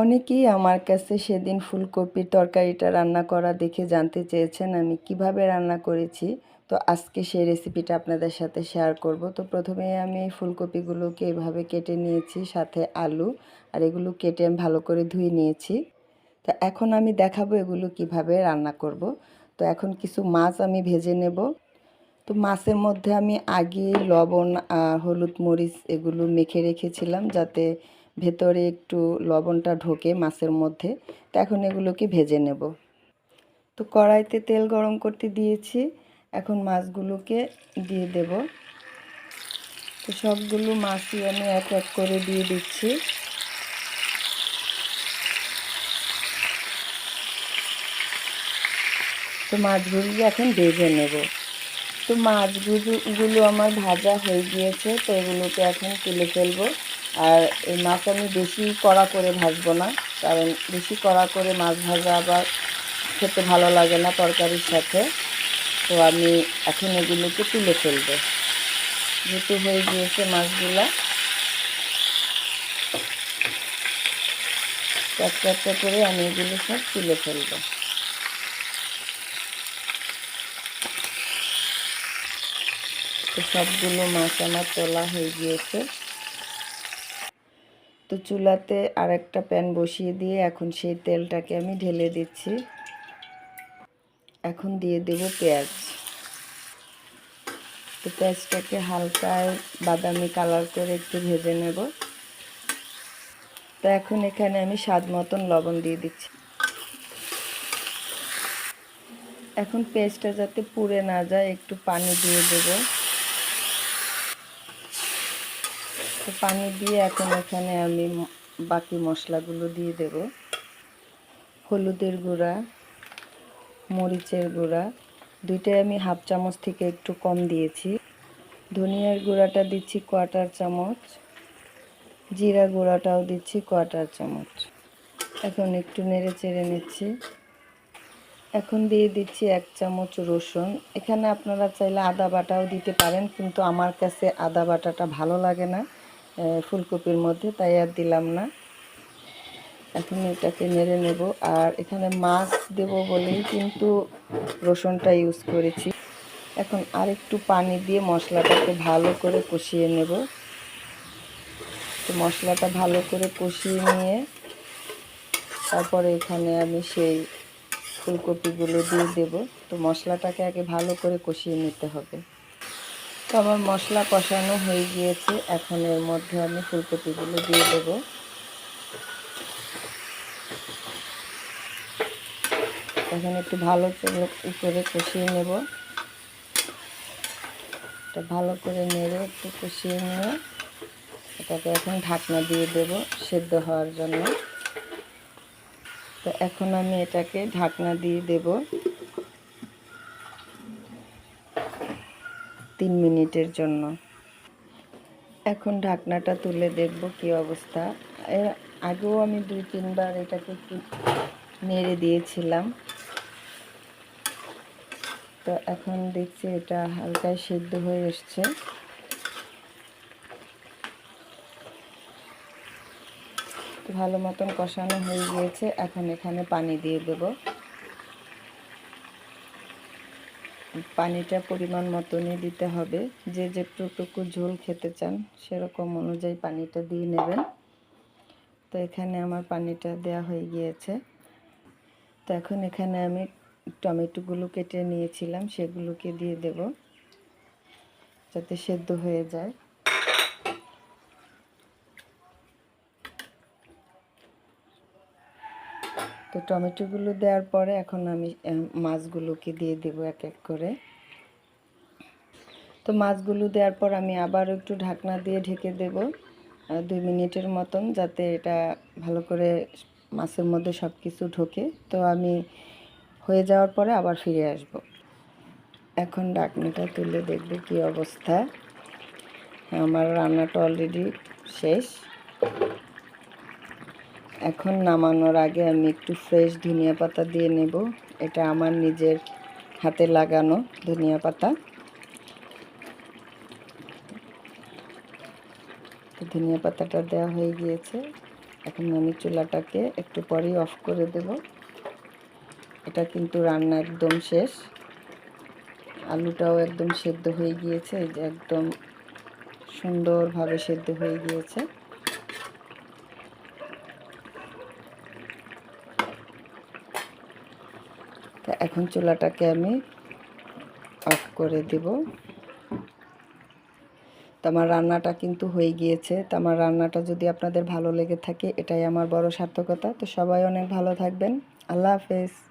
অনেকেই আমার কাছে সেদিন ফুলকপির তরকারিটা রান্না করা দেখে জানতে চেয়েছেন আমি কীভাবে রান্না করেছি। তো আজকে সেই রেসিপিটা আপনাদের সাথে শেয়ার করব। তো প্রথমে আমি ফুলকপিগুলোকে এভাবে কেটে নিয়েছি, সাথে আলু, আর এগুলো কেটে আমি ভালো করে ধুয়ে নিয়েছি। তো এখন আমি দেখাবো এগুলো কীভাবে রান্না করব। তো এখন কিছু মাছ আমি ভেজে নেব। তো মাছের মধ্যে আমি আগে লবণ হলুদ মরিচ এগুলো মেখে রেখেছিলাম যাতে ভেতরে একটু লবণটা ঢোকে মাছের মধ্যে, তো এখন এগুলোকে ভেজে নেব। তো কড়াইতে তেল গরম করতে দিয়েছি, এখন মাছগুলোকে দিয়ে দেব। তো সবগুলো মাছই আমি এক এক করে দিয়ে দিচ্ছি। তো মাছগুলো এখন ভেজে নেব। তো মাছগুলো আমার ভাজা হয়ে গিয়েছে, তো এগুলোকে এখন তুলে ফেলব। আর এই মাছ আমি বেশি কড়া করে ভাজবো না, কারণ বেশি কড়া করে মাছ ভাজা আবার খেতে ভালো লাগে না তরকারির সাথে। তো আমি এখন এগুলোকে তুলে ফেলব। যেহেতু হয়ে গিয়েছে মাছগুলা। একটা একটা করে আমি এগুলো সব তুলে ফেলব। তো সবগুলো মাছ আমার তোলা হয়ে গিয়েছে। তো চুলাতে আর একটা প্যান বসিয়ে দিয়ে এখন সেই তেলটাকে আমি ঢেলে দিচ্ছি। এখন দিয়ে দেব পেঁয়াজ। তো পেঁয়াজটাকে হালকা বাদামি কালার করে একটু ভেজে নেব। তো এখন এখানে আমি স্বাদ মতন লবণ দিয়ে দিচ্ছি। এখন পেঁয়াজটা যাতে পুড়ে না যায়, একটু পানি দিয়ে দেবো। তো পানি দিয়ে এখন এখানে আমি বাকি মশলাগুলো দিয়ে দেব। হলুদের গুঁড়া, মরিচের গুঁড়া, দুইটাই আমি হাফ চামচ থেকে একটু কম দিয়েছি। ধনিয়ার গুঁড়াটা দিচ্ছি কোয়াটার চামচ, জিরা গুঁড়াটাও দিচ্ছি কোয়াটার চামচ। এখন একটু নেড়ে চেড়ে নিচ্ছি। এখন দিয়ে দিচ্ছি এক চামচ রসুন। এখানে আপনারা চাইলে আদা বাটাও দিতে পারেন, কিন্তু আমার কাছে আদা বাটাটা ভালো লাগে না। ফুলকপির মধ্যে, তাই আর দিলাম না। এখন এটাকে নেড়ে নেব। আর এখানে মাছ দেব বলেই কিন্তু রসুনটা ইউজ করেছি। এখন আরেকটু পানি দিয়ে মশলাটাকে ভালো করে কষিয়ে নেব। তো মশলাটা ভালো করে কষিয়ে নিয়ে তারপরে এখানে আমি সেই ফুলকপিগুলো দিয়ে দেব। তো মশলাটাকে আগে ভালো করে কষিয়ে নিতে হবে। তো আমার মশলা কষানো হয়ে গিয়েছে। এখন এর মধ্যে আমি ফুলকপিগুলো দিয়ে দেবো। এখন একটু ভালো করে কষিয়ে নেব। এটা ভালো করে নেড়ে একটু কষিয়ে নিয়ে এটাকে এখন ঢাকনা দিয়ে দেব সেদ্ধ হওয়ার জন্য। তো এখন আমি এটাকে ঢাকনা দিয়ে দেব। তিন মিনিটের জন্য। এখন ঢাকনাটা তুলে দেখব কি অবস্থা। এর আগেও আমি দুই, তিনবার এটাকে একটু নেড়ে দিয়েছিলাম। তো এখন দেখছি এটা হালকায় সেদ্ধ হয়ে এসছে। ভালো মতন কষানো হয়ে গিয়েছে। এখন এখানে পানি দিয়ে দেবো। পানিটা পরিমাণ মতনই দিতে হবে। যে যেটুকু ঝোল খেতে চান সেরকম অনুযায়ী পানিটা দিয়ে নেবেন। তো এখানে আমার পানিটা দেয়া হয়ে গিয়েছে। তো এখন এখানে আমি টমেটোগুলো কেটে নিয়েছিলাম, সেগুলোকে দিয়ে দেব যাতে সেদ্ধ হয়ে যায়। তো টমেটোগুলো দেওয়ার পরে এখন আমি মাছগুলোকে দিয়ে দেব এক এক করে। তো মাছগুলো দেওয়ার পর আমি আবার একটু ঢাকনা দিয়ে ঢেকে দেব দুই মিনিটের মতন, যাতে এটা ভালো করে মাছের মধ্যে সব কিছু ঢোকে। তো আমি হয়ে যাওয়ার পরে আবার ফিরে আসব। এখন ঢাকনাটা তুলে দেখব কি অবস্থা। আমার রান্নাটা অলরেডি শেষ। এখন নামানোর আগে আমি একটু ফ্রেশ ধনিয়া পাতা দিয়ে নেব। এটা আমার নিজের হাতে লাগানো ধনিয়া পাতা। ধনিয়া পাতাটা দেওয়া হয়ে গিয়েছে। এখন আমি চুলাটাকে একটু পরেই অফ করে দেব। এটা কিন্তু রান্না একদম শেষ। আলুটাও একদম সেদ্ধ হয়ে গিয়েছে। একদম সুন্দরভাবে সেদ্ধ হয়ে গিয়েছে। তো এখন চুলাটাকে আমি অফ করে দেব। তো আমার রান্নাটা কিন্তু হয়ে গিয়েছে। তো আমার রান্নাটা যদি আপনাদের ভালো লেগে থাকে, এটাই আমার বড় সার্থকতা। তো সবাই অনেক ভালো থাকবেন। আল্লাহ হাফেজ।